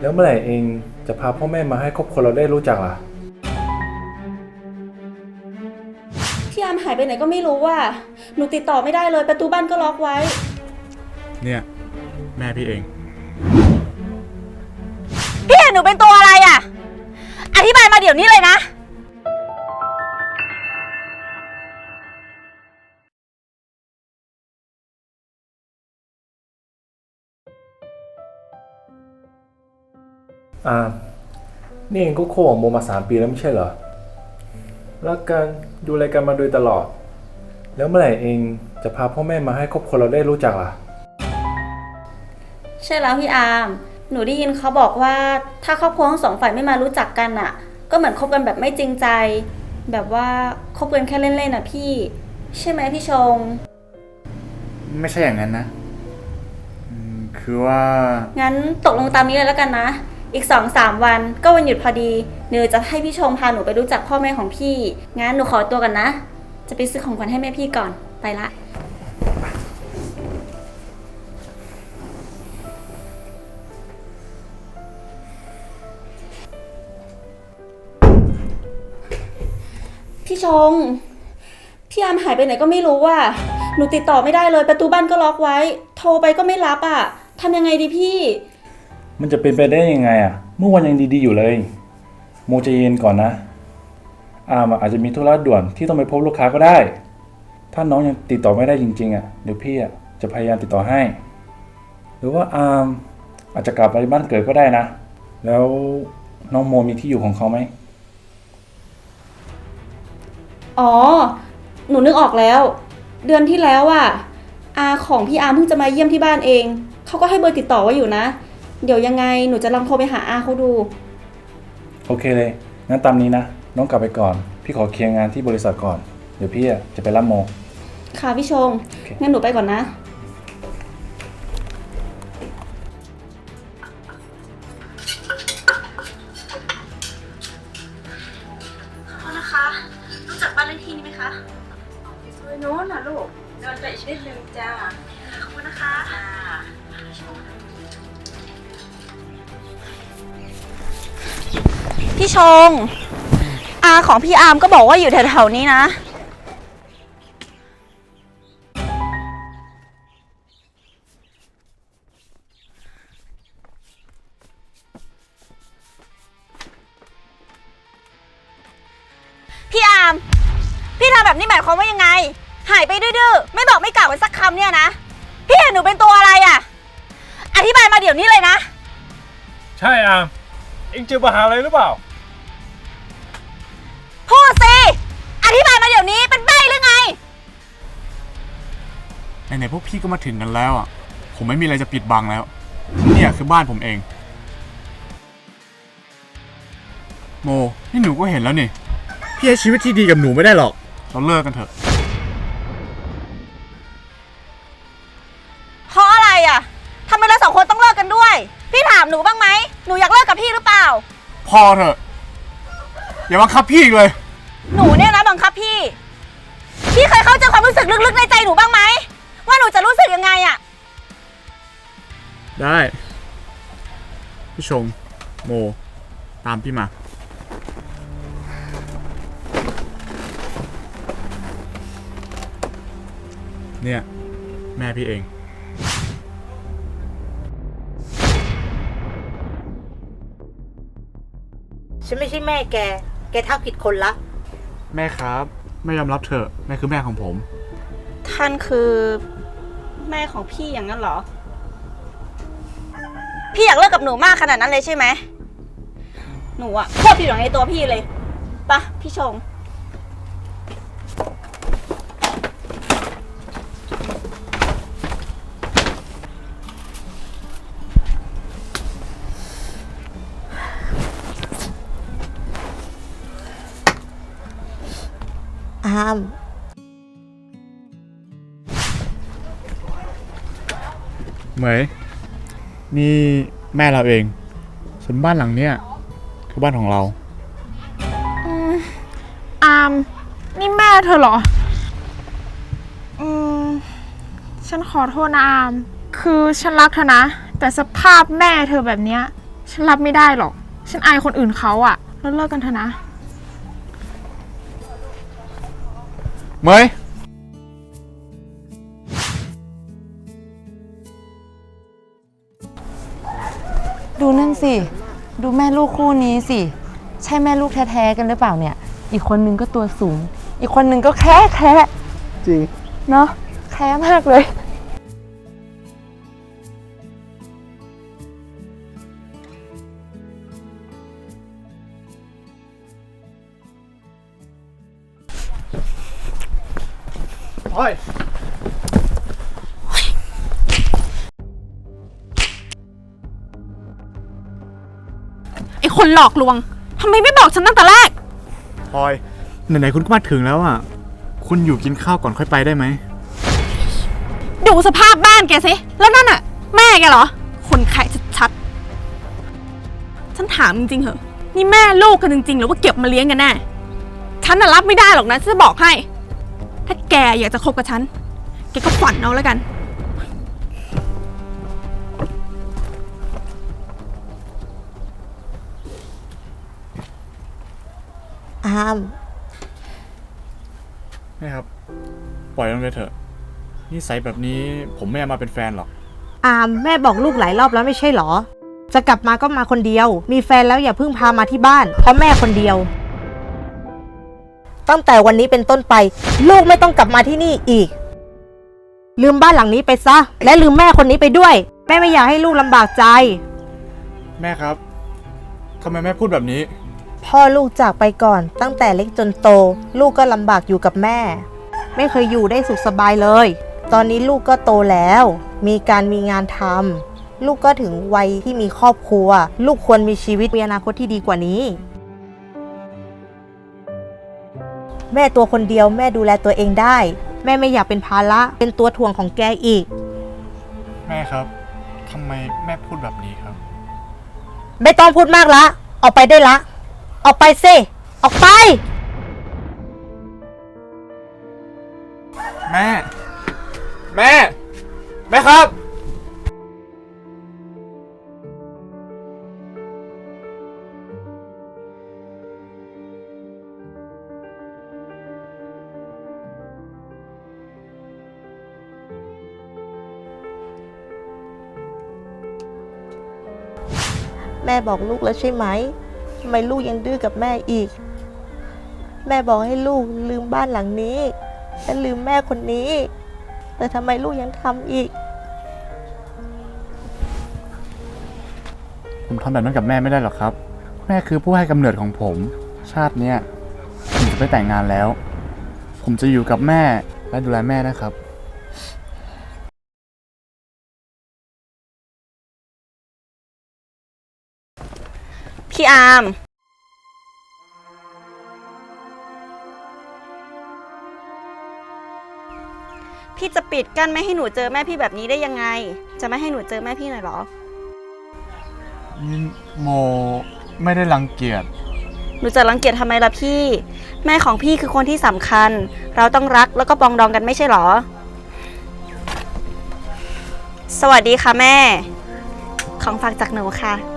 แล้วเมื่อไหร่เองจะพาพ่อแม่มาให้ครอบครัวเราได้รู้จักล่ะ พี่อามหายไปไหนก็ไม่รู้ว่า หนูติดต่อไม่ได้เลยประตูบ้านก็ล็อกไว้ เนี่ย แม่พี่เอง พี่เห็นหนูเป็นตัวอะไรอะ อธิบายมาเดี๋ยวนี้เลยนะ อ่า นี่เองก็โคกับโมมาสามปีแล้วไม่ใช่เหรอ รักกันดูแลกันมาโดยตลอด แล้วเมื่อไหร่เองจะพาพ่อแม่มาให้ครอบครัวเราได้รู้จักล่ะ ใช่แล้วพี่อาร์ม หนูได้ยินเขาบอกว่าถ้าครอบครัวทั้งสองฝ่ายไม่มารู้จักกันอะก็เหมือนคบกันแบบไม่จริงใจ แบบว่าคบกันแค่เล่นๆน่ะพี่ ใช่ไหมพี่ชง ไม่ใช่อย่างนั้นนะอืมคือว่า งั้นตกลงตามนี้เลยแล้วกันนะ อีกสองสามวันก็วันหยุดพอดีเนยจะให้พี่ชงพาหนูไปรู้จักพ่อแม่ของพี่ งั้นหนูขอตัวกันนะ จะไปซื้อของขวัญให้แม่พี่ก่อน ไปละ พี่ชง พี่อามหายไปไหนก็ไม่รู้ว่าหนูติดต่อไม่ได้เลย ประตูบ้านก็ล็อกไว้ โทรไปก็ไม่รับอะทำยังไงดีพี่ มันจะเป็นไปได้ยังไงอะ เมื่อวันยังดีๆอยู่เลย โมใจเย็นก่อนนะ อามอะอาจจะมีธุระด่วนที่ต้องไปพบลูกค้าก็ได้ ถ้าน้องยังติดต่อไม่ได้จริง ๆ อะ เดี๋ยวพี่อะจะพยายามติดต่อให้ หรือว่าอามอาจจะกลับไปบ้านเกิดก็ได้นะ แล้วน้องโมมีที่อยู่ของเขาไหม อ๋อ หนูนึกออกแล้ว เดือนที่แล้วอะอาของพี่อาร์มเพิ่งจะมาเยี่ยมที่บ้านเอง เขาก็ให้เบอร์ติดต่อไว้อยู่นะ เดี๋ยวยังไงหนูจะลองโทรไปหาอาเขาดู โอเคเลย งั้นตามนี้นะ น้องกลับไปก่อน พี่ขอเคลียร์งานที่บริษัทก่อน เดี๋ยวพี่อะจะไปรับโม ค่ะพี่ชงโอเคงั้นหนูไปก่อนนะ พี่ชง อาของพี่อาร์มก็บอกว่าอยู่แถวๆนี้นะ พี่อาร์มพี่ทำแบบนี้หมายความว่ายังไง หายไปดื้อๆ ไม่บอกไม่กล่าวกันสักคำเนี่ยนะ พี่เห็นหนูเป็นตัวอะไรอะ่ะ อธิบายมาเดี๋ยวนี้เลยนะ ใช่อามเองเจอปัญหาอะไรหรือเปล่า ธิบายมาเดี๋ยวนี้เป็นใบ้หรือไง ไหนๆพวกพี่ก็มาถึงกันแล้วอะ ผมไม่มีอะไรจะปิดบังแล้ว เนี่ยคือบ้านผมเอง โม นี่หนูก็เห็นแล้วนี่ พี่ให้ชีวิตที่ดีกับหนูไม่ได้หรอก เราเลิกกันเถอะ เพราะอะไรอะ่ะทำไมเราสองคนต้องเลิกกันด้วย พี่ถามหนูบ้างไหมหนูอยากเลิกกับพี่หรือเปล่า พอเถอะ อย่าบังคับพี่อีกเลย หนูเนี่ย นะบังคับพี่ พี่เคยเข้าใจความรู้สึกลึกๆในใจหนูบ้างไหม ว่าหนูจะรู้สึกยังไงอะ่ะได้ พี่ชง โม ตามพี่มา เนี่ย แม่พี่เอง ฉันไม่ใช่แม่แก แกทักผิดคนละ แม่ครับไม่ยอมรับเถอะแม่คือแม่ของผม ท่านคือแม่ของพี่อย่างนั้นเหรอ พี่อยากเลิกกับหนูมากขนาดนั้นเลยใช่ไหม หนูอะโคตรผิดหวังในตัวพี่เลยปะพี่ชง อามเหมยนี่แม่เราเอง ส่วนบ้านหลังเนี้ยคือบ้านของเราอาม นี่แม่เธอเหรอ อืม ฉันขอโทษนะอาม คือฉันรักเธอนะ แต่สภาพแม่เธอแบบเนี้ย ฉันรับไม่ได้หรอก ฉันอายคนอื่นเขาอะเลิกเลิกกันเถอะนะ เหมยดูนั่นสิ ดูแม่ลูกคู่นี้สิ ใช่แม่ลูกแท้ๆกันหรือเปล่าเนี่ย อีกคนนึงก็ตัวสูง อีกคนนึงก็แค่แค่จริง เนาะแค่มากเลย อ้ยไอคนหลอกลวงทำไมไม่บอกฉันตั้งแต่แรก พลอย ไหนๆคุณก็มาถึงแล้วอะ คุณอยู่กินข้าวก่อนค่อยไปได้ไหม ดูสภาพบ้านแกสิ แล้วนั่นอะแม่แกเหรอ คนไข้ชัดๆ ฉันถามจริงๆเหอะ นี่แม่ลูกกันจริงๆ หรือว่าเก็บมาเลี้ยงกันแน่ ฉันน่ะรับไม่ได้หรอกนะ จะบอกให้ ถ้าแกอยากจะคบกับฉัน แกก็ฝันเอาแล้วกัน อามแม่ครับ ปล่อยลงเลยเถอะนิสัยแบบนี้ผมไม่เอามาเป็นแฟนหรอก อาม แม่บอกลูกหลายรอบแล้วไม่ใช่เหรอ จะกลับมาก็มาคนเดียว มีแฟนแล้วอย่าเพิ่งพามาที่บ้าน เพราะแม่คนเดียว ตั้งแต่วันนี้เป็นต้นไป ลูกไม่ต้องกลับมาที่นี่อีก ลืมบ้านหลังนี้ไปซะ และลืมแม่คนนี้ไปด้วย แม่ไม่อยากให้ลูกลำบากใจ แม่ครับทำไมแม่พูดแบบนี้ พ่อลูกจากไปก่อน ตั้งแต่เล็กจนโต ลูกก็ลำบากอยู่กับแม่ ไม่เคยอยู่ได้สุขสบายเลย ตอนนี้ลูกก็โตแล้ว มีการมีงานทำลูกก็ถึงวัยที่มีครอบครัว ลูกควรมีชีวิตมีอนาคตที่ดีกว่านี้ แม่ตัวคนเดียว แม่ดูแลตัวเองได้ แม่ไม่อยากเป็นภาระเป็นตัวถ่วงของแกอีก แม่ครับทำไมแม่พูดแบบนี้ครับ ไม่ต้องพูดมากละ ออกไปได้ละ ออกไปสิออกไป แม่ แม่ แม่ครับ แม่บอกลูกแล้วใช่ไหมทำไมลูกยังดื้อกับแม่อีก แม่บอกให้ลูกลืมบ้านหลังนี้และลืมแม่คนนี้ แต่ทำไมลูกยังทำอีก ผมทำแบบนั้นกับแม่ไม่ได้หรอกครับ แม่คือผู้ให้กำเนิดของผม ชาติเนี้ยผมจะไปแต่งงานแล้ว ผมจะอยู่กับแม่และดูแลแม่นะครับ พี่อาร์มพี่จะปิดกั้นไม่ให้หนูเจอแม่พี่แบบนี้ได้ยังไง จะไม่ให้หนูเจอแม่พี่หน่อยเหรอนี่โมไม่ได้รังเกียจ หนูจะรังเกียจทำไมล่ะพี่ แม่ของพี่คือคนที่สำคัญ เราต้องรักแล้วก็ปรองดองกันไม่ใช่เหรอ สวัสดีค่ะแม่ ของฝากจากหนูค่ะ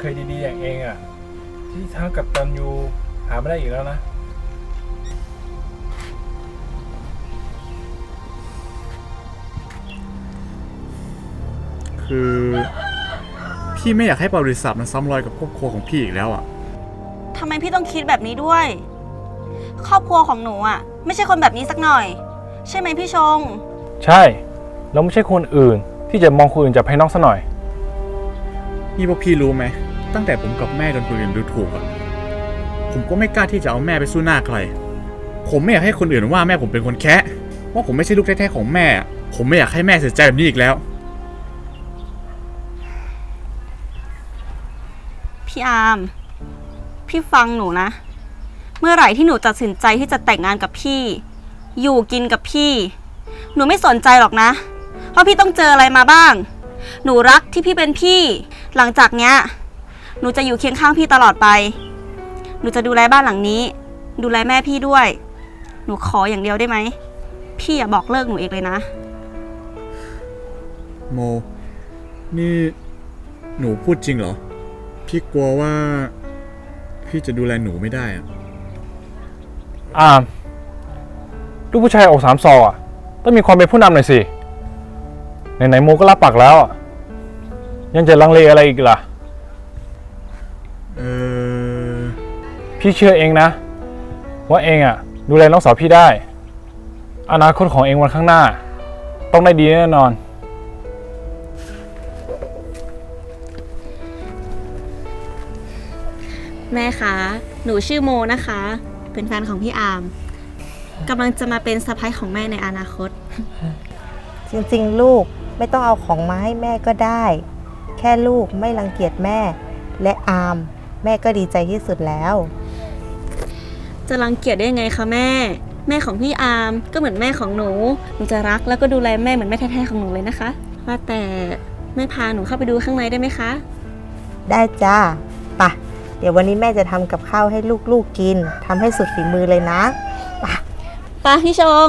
เคยดีๆอย่างเองอะ ที่เท้ากับตันยูหาไม่ได้อีกแล้วนะ คือ พี่ไม่อยากให้บริษัทมันซ้ำรอยกับครอบครัวของพี่อีกแล้วอะ ทำไมพี่ต้องคิดแบบนี้ด้วย ครอบครัวของหนูอะ ไม่ใช่คนแบบนี้สักหน่อย ใช่ไหมพี่ชง ใช่เราไม่ใช่คนอื่นที่จะมองคนอื่นจากภายนอกซะหน่อย นี่พวกพี่รู้ไหม ตั้งแต่ผมกับแม่โดนคนอื่นดูถูกอะผมก็ไม่กล้าที่จะเอาแม่ไปสู้หน้าใคร ผมไม่อยากให้คนอื่นว่าแม่ผมเป็นคนแคะว่าผมไม่ใช่ลูกแท้ๆของแม่ ผมไม่อยากให้แม่เสียใจแบบนี้อีกแล้ว พี่อาร์มพี่ฟังหนูนะ เมื่อไหร่ที่หนูตัดสินใจที่จะแต่งงานกับพี่ อยู่กินกับพี่ หนูไม่สนใจหรอกนะ เพราะพี่ต้องเจออะไรมาบ้าง หนูรักที่พี่เป็นพี่ หลังจากเนี้ย หนูจะอยู่เคียงข้างพี่ตลอดไป หนูจะดูแลบ้านหลังนี้ ดูแลแม่พี่ด้วย หนูขออย่างเดียวได้ไหม พี่อย่าบอกเลิกหนูอีกเลยนะ โม นี่หนูพูดจริงเหรอ พี่กลัวว่า พี่จะดูแลหนูไม่ได้อะอามลูกผู้ชายอกสามซออะ ต้องมีความเป็นผู้นำหน่อยสิ ไหนๆโมก็รับปากแล้วอะยังจะลังเลอะไรอีกล่ะ พี่เชื่อเองนะ ว่าเองอะ ดูแลน้องสาวพี่ได้ อนาคตของเองวันข้างหน้า ต้องได้ดีแน่นอน แม่คะ หนูชื่อโมนะคะ เป็นแฟนของพี่อาร์มกำลังจะมาเป็นสะพ้ายของแม่ในอนาคต จริงๆ ลูกไม่ต้องเอาของมาให้แม่ก็ได้ แค่ลูกไม่รังเกียจแม่ และอาม แม่ก็ดีใจที่สุดแล้ว จะรังเกียจได้ยังไงคะแม่ แม่ของพี่อาร์มก็เหมือนแม่ของหนู หนูจะรักแล้วก็ดูแลแม่เหมือนแม่แท้ๆของหนูเลยนะคะ ว่าแต่แม่พาหนูเข้าไปดูข้างในได้ไหมคะ ได้จ้าปะเดี๋ยววันนี้แม่จะทำกับข้าวให้ลูกๆกินทำให้สุดฝีมือเลยนะป้าพี่ชม